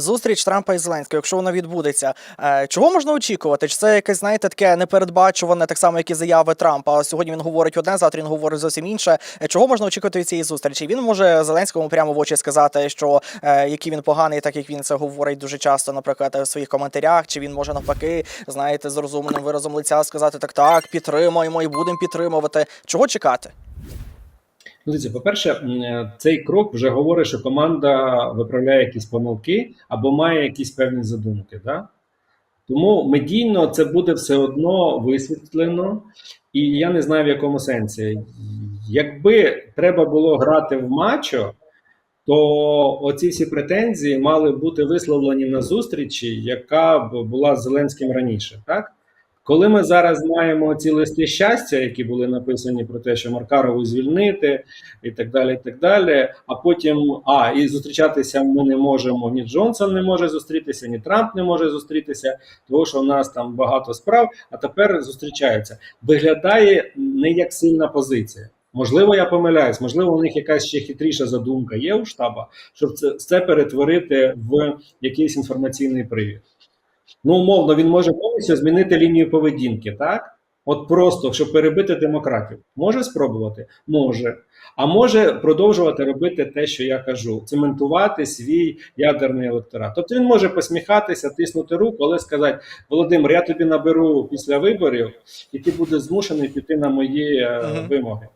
Зустріч Трампа і Зеленського, якщо вона відбудеться, е, чого можна очікувати? Чи це якесь, знаєте, таке непередбачуване, так само, як і заяви Трампа? Сьогодні він говорить одне, завтра він говорить зовсім інше. Е, Чого можна очікувати від цієї зустрічі? Він може Зеленському прямо в очі сказати, що е, який він поганий, так як він це говорить дуже часто, наприклад, в своїх коментарях. Чи він може навпаки, знаєте, з розумним виразом лиця сказати так, так, підтримуємо і будемо підтримувати. Чого чекати? Дивіться, по-перше, е, цей крок вже говорить, що команда виправляє якісь помилки або має якісь певні задумки. Да? Тому медійно це буде все одно висвітлено, і я не знаю в якому сенсі. Якби треба було грати в матчо, то оці всі претензії мали бути висловлені на зустрічі, яка б була з Зеленським раніше. Так? Коли ми зараз маємо ці листи щастя, які були написані про те, що Маркарову звільнити, і так далі, і так далі. А потім а і зустрічатися ми не можемо. Ні Джонсон не може зустрітися, ні Трамп не може зустрітися, тому що в нас там багато справ. А тепер зустрічаються. Виглядає не як сильна позиція. Можливо, я помиляюсь, можливо, у них якась ще хитріша задумка є у штаба, щоб це, це перетворити в якийсь інформаційний привід. Ну, умовно, він може повністю змінити лінію поведінки, так? От просто, щоб перебити демократів. Може спробувати? Може. А може продовжувати робити те, що я кажу, цементувати свій ядерний електорат. Тобто він може посміхатися, тиснути руку, але сказати: Володимир, я тобі наберу після виборів, і ти будеш змушений піти на мої Мгм. вимоги.